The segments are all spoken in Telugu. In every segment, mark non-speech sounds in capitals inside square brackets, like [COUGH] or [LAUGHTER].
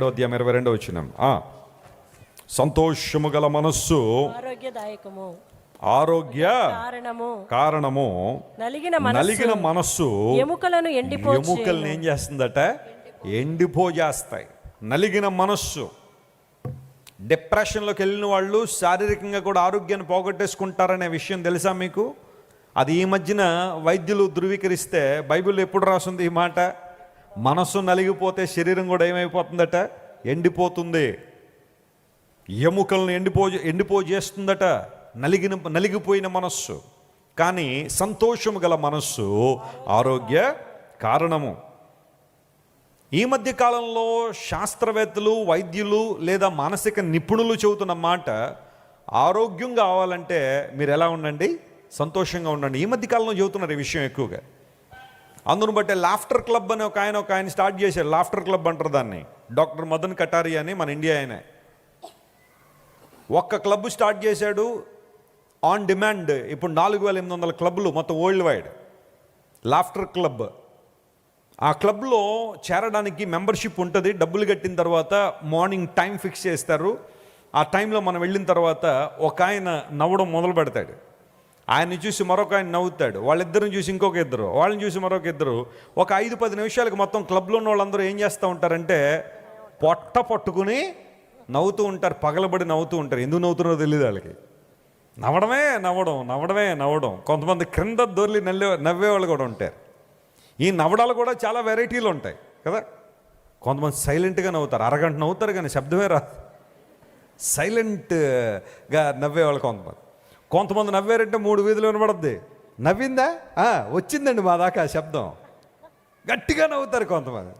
ఏడో అధ్యాయం ఇరవై రెండో వచ్చిన సంతోషము గల మనస్సు ఆరోగ్యదాయకము. ఆరోగ్య కారణము. కారణము నలిగిన నలిగిన మనస్సు ఎముకలను ఎండిపో ఎముకల్ని ఏం చేస్తుందట? ఎండిపోజేస్తాయి. నలిగిన మనస్సు. డిప్రెషన్లోకి వెళ్ళిన వాళ్ళు శారీరకంగా కూడా ఆరోగ్యాన్ని పోగొట్టేసుకుంటారనే విషయం తెలుసా మీకు? అది ఈ మధ్యన వైద్యులు ధృవీకరిస్తే బైబిల్ ఎప్పుడు రాసింది ఈ మాట? మనస్సు నలిగిపోతే శరీరం కూడా ఏమైపోతుందట? ఎండిపోతుంది. ఎముకలను ఎండిపో ఎండిపో చేస్తుందట. నలిగిన నలిగిపోయిన మనస్సు. కానీ సంతోషము గల మనస్సు ఆరోగ్య కారణము. ఈ మధ్య కాలంలో శాస్త్రవేత్తలు వైద్యులు లేదా మానసిక నిపుణులు చెబుతున్న మాట ఆరోగ్యం కావాలంటే మీరు ఎలా ఉండండి? సంతోషంగా ఉండండి. ఈ మధ్య కాలంలో చెబుతున్నారు ఈ విషయం ఎక్కువగా. అందును బట్టి లాఫ్టర్ క్లబ్ అని ఒక ఆయన ఒక ఆయన స్టార్ట్ చేశారు లాఫ్టర్ క్లబ్ అంటారు దాన్ని. డాక్టర్ మదన్ కటారి అని మన ఇండియా ఆయనే. ఒక్క క్లబ్ స్టార్ట్ చేశాడు ఆన్ డిమాండ్. ఇప్పుడు నాలుగు వేల ఎనిమిది వందల క్లబ్లు మొత్తం వరల్డ్ వైడ్ లాఫ్టర్ క్లబ్. ఆ క్లబ్లో చేరడానికి మెంబర్షిప్ ఉంటుంది. డబ్బులు కట్టిన తర్వాత మార్నింగ్ టైం ఫిక్స్ చేస్తారు. ఆ టైంలో మనం వెళ్ళిన తర్వాత ఒక ఆయన నవ్వడం మొదలు పెడతాడు ఆయన్ని చూసి మరొక ఆయన నవ్వుతాడు. వాళ్ళిద్దరిని చూసి ఇంకొక ఇద్దరు. వాళ్ళని చూసి మరొక ఇద్దరు. ఒక ఐదు పది నిమిషాలకు మొత్తం క్లబ్లో ఉన్న వాళ్ళందరూ ఏం చేస్తూ ఉంటారంటే పొట్ట పట్టుకుని నవ్వుతూ ఉంటారు. పగలబడి నవ్వుతూ ఉంటారు. ఎందుకు నవ్వుతున్నారో తెలియదు వాళ్ళకి. నవ్వడమే నవ్వడం నవ్వడమే నవ్వడం. కొంతమంది క్రింద దొర్లి నవ్వే నవ్వేవాళ్ళు కూడా ఉంటారు. ఈ నవ్వడాలు కూడా చాలా వెరైటీలు ఉంటాయి కదా? కొంతమంది సైలెంట్గా నవ్వుతారు. అరగంట నవ్వుతారు కానీ శబ్దమే రాదు. సైలెంట్గా నవ్వేవాళ్ళు కొంతమంది. కొంతమంది నవ్వారంటే మూడు వీధులు వినబడద్ది. నవ్విందా? వచ్చిందండి మా దాకా శబ్దం. గట్టిగా నవ్వుతారు కొంతమంది.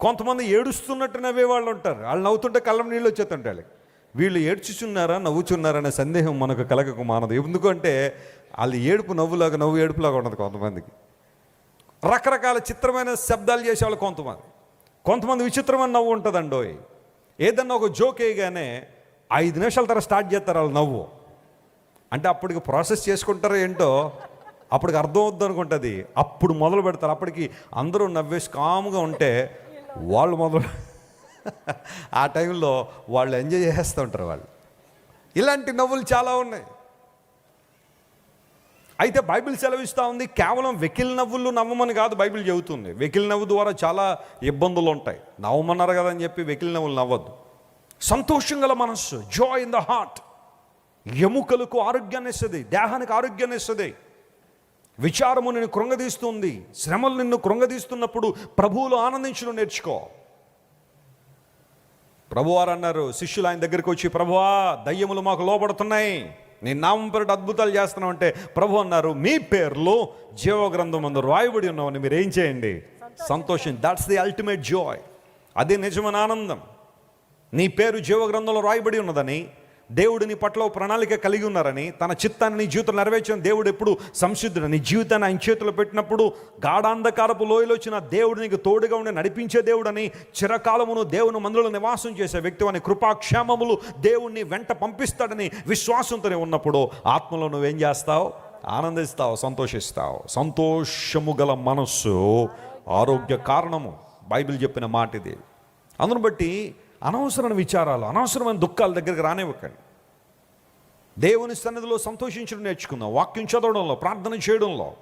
కొంతమంది ఏడుస్తున్నట్టు నవ్వే వాళ్ళు ఉంటారు. వాళ్ళు నవ్వుతుంటే కళ్ళం నీళ్ళు వచ్చేస్తుంటారు వీళ్ళు ఏడ్చుచున్నారా నవ్వుచున్నారా అనే సందేహం మనకు కలగక మానదు. ఎందుకంటే వాళ్ళు ఏడుపు నవ్వులాగా నవ్వు ఏడుపులాగా ఉండదు కొంతమందికి. రకరకాల చిత్రమైన శబ్దాలు చేసేవాళ్ళు కొంతమంది. కొంతమంది విచిత్రమైన నవ్వు ఉంటుందండోయ్. ఏదన్నా ఒక జోక్ వేయగానే ఐదు నిమిషాల తర్వాత స్టార్ట్ చేస్తారు వాళ్ళు నవ్వు. అంటే అప్పటికి ప్రాసెస్ చేసుకుంటారో ఏంటో అప్పటికి అర్థం అవుద్ది అనుకుంటుంది. అప్పుడు మొదలు పెడతారు. అప్పటికి అందరూ నవ్వేసి కాముగా ఉంటే వాళ్ళు మొదలు [LAUGHS] ఆ టైంలో వాళ్ళు ఎంజాయ్ చేస్తూ ఉంటారు వాళ్ళు. ఇలాంటి నవ్వులు చాలా ఉన్నాయి. అయితే బైబిల్ సెలవిస్తూ ఉంది కేవలం వెకిల్ నవ్వులు నవ్వమని కాదు బైబిల్ చెబుతుంది. వెకిల్ నవ్వు ద్వారా చాలా ఇబ్బందులు ఉంటాయి. నవ్వమన్నారు కదా అని చెప్పి వెకిల్ నవ్వులు నవ్వద్దు. సంతోషం గల మనస్సు జాయ్ ఇన్ ద హార్ట్ ఎముకలకు ఆరోగ్యాన్ని ఇస్తుంది దేహానికి ఆరోగ్యాన్ని ఇస్తుంది. విచారము నిన్ను కృంగదీస్తుంది శ్రమలు నిన్ను కృంగదీస్తున్నప్పుడు ప్రభువులు ఆనందించడం నేర్చుకో. ప్రభువారు అన్నారు శిష్యులు ఆయన దగ్గరికి వచ్చి ప్రభువా దయ్యములు మాకు లోపడుతున్నాయి నీ నామం పేరిట అద్భుతాలు చేస్తున్నావు అంటే ప్రభు అన్నారు మీ పేర్లు జీవగ్రంథం ముందు రాయబడి ఉన్నామని మీరు ఏం చేయండి? సంతోషం దాట్స్ ది అల్టిమేట్ జాయ్ అదే నిజమైన ఆనందం. నీ పేరు జీవగ్రంథంలో రాయబడి ఉన్నదని దేవుడు నీ పట్ల ప్రణాళిక కలిగి ఉన్నారని తన చిత్తాన్ని నీ జీవితం నెరవేర్చిన దేవుడు ఎప్పుడు సంసిద్ధుడు. నీ జీవితాన్ని ఆయన చేతిలో పెట్టినప్పుడు గాఢాంధకారపు లోయలో వచ్చిన దేవుడు నీకు తోడుగా ఉండి నడిపించే దేవుడని చిరకాలమును దేవుని మందులో నివాసం చేసే వ్యక్తి అని కృపాక్షేమములు దేవుణ్ణి వెంట పంపిస్తాడని విశ్వాసంతోనే ఉన్నప్పుడు ఆత్మలో నువ్వేం చేస్తావు? ఆనందిస్తావు సంతోషిస్తావు. సంతోషము గల మనస్సు ఆరోగ్య కారణము. బైబిల్ చెప్పిన మాట ఇది అందును బట్టి అనవసరమైన విచారాలు అనవసరమైన దుఃఖాల దగ్గరికి రానివ్వకండి. దేవుని సన్నిధిలో సంతోషించడం నేర్చుకుందాం. వాక్యం చదవడంలో ప్రార్థన చేయడంలో.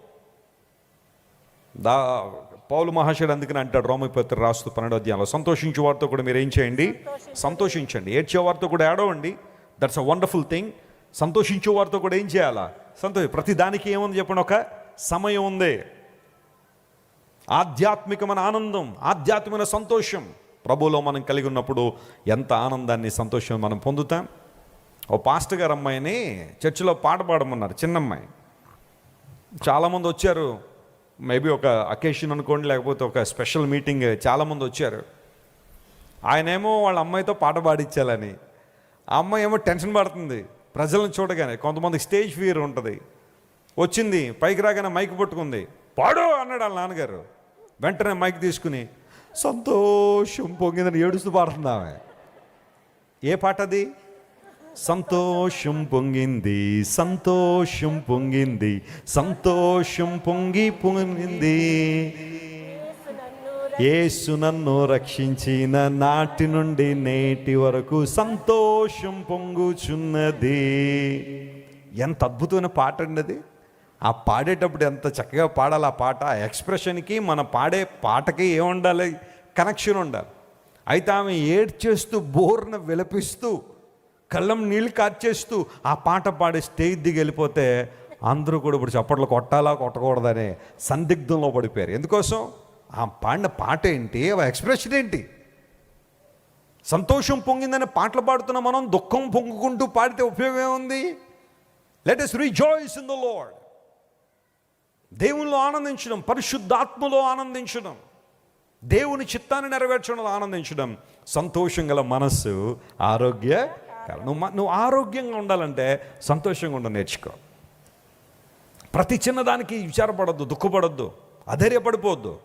దా పౌలు మహాశయుడు అందుకని అంటాడు రోమపత్రి రాస్తూ పన్నెండో అధ్యాయంలో సంతోషించే వారితో కూడా మీరు ఏం చేయండి? సంతోషించండి. ఏడ్చే వారితో కూడా ఏడవండి. దట్స్ అ వండర్ఫుల్ థింగ్ సంతోషించే వారితో కూడా ఏం చేయాలా? సంతోష ప్రతి దానికి ఏముంది చెప్పండి ఒక సమయం ఉంది. ఆధ్యాత్మికమైన ఆనందం ఆధ్యాత్మికమైన సంతోషం. ప్రభులో మనం కలిగి ఉన్నప్పుడు ఎంత ఆనందాన్ని సంతోషం మనం పొందుతాం? ఓ పాస్టర్ గారు అమ్మాయిని చర్చిలో పాట పాడమన్నారు చిన్నమ్మాయి. చాలామంది వచ్చారు. మేబీ ఒక అకేషన్ అనుకోండి లేకపోతే ఒక స్పెషల్ మీటింగ్ చాలామంది వచ్చారు. ఆయనేమో వాళ్ళ అమ్మాయితో పాట పాడించాలని ఆ అమ్మాయి ఏమో టెన్షన్ పడుతుంది. ప్రజలను చూడగానే కొంతమంది స్టేజ్ ఫియర్ ఉంటుంది. వచ్చింది పైకి రాగానే మైక్ పట్టుకుంది. పాడు అన్నాడు వాళ్ళ నాన్నగారు. వెంటనే మైక్ తీసుకుని సంతోషం పొంగిందని ఏడుస్తూ పాడుతున్నామే ఏ పాట అది? సంతోషం పొంగింది సంతోషం పొంగింది సంతోషం పొంగి పొంగింది. ఏసు నన్ను రక్షించిన నాటి నుండి నేటి వరకు సంతోషం పొంగుచున్నది. ఎంత అద్భుతమైన పాట అండి అది. ఆ పాడేటప్పుడు ఎంత చక్కగా పాడాలి ఆ పాట? ఆ ఎక్స్ప్రెషన్కి మన పాడే పాటకి ఏముండాలి? కనెక్షన్ ఉండాలి. అయితే ఆమె ఏడ్చేస్తూ బోర్న విలపిస్తూ కళ్ళం నీళ్ళు కార్చేస్తూ ఆ పాట పాడే స్టేజ్ దిగి వెళ్ళిపోతే అందరూ కూడా ఇప్పుడు చప్పట్లు కొట్టాలా కొట్టకూడదనే సందిగ్ధంలో పడిపోయారు. ఎందుకోసం? ఆ పాడిన పాట ఏంటి? ఆ ఎక్స్ప్రెషన్ ఏంటి? సంతోషం పొంగిందని పాటలు పాడుతున్న మనం దుఃఖం పొంగుకుంటూ పాడితే ఉపయోగం ఏముంది? Let us rejoice in the lord దేవునిలో ఆనందించడం పరిశుద్ధాత్మలో ఆనందించడం దేవుని చిత్తాన్ని నెరవేర్చడంలో ఆనందించడం సంతోషం గల మనస్సు ఆరోగ్య నువ్వు నువ్వు ఆరోగ్యంగా ఉండాలంటే సంతోషంగా ఉండ నేర్చుకో. ప్రతి చిన్నదానికి విచారపడద్దు దుఃఖపడద్దు అధైర్యపడిపోవద్దు.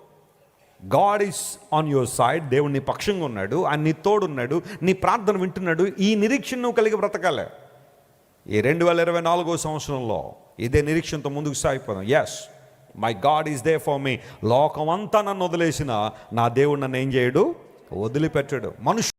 God is on your side దేవుడు నీ పక్షంగా ఉన్నాడు ఆయన నీ తోడున్నాడు నీ ప్రార్థన వింటున్నాడు ఈ నిరీక్షణ నువ్వు కలిగి బ్రతకాలే. ఈ రెండు వేల ఇరవై నాలుగో సంవత్సరంలో ఇదే నిరీక్షణతో ముందుకు సాగిపోదాం. Yes my God is there for me లోకమంతా నన్ను వదిలేసిన నా దేవుడు నన్ను ఏం చేయడు? వదిలిపెట్టాడు. మనుషులు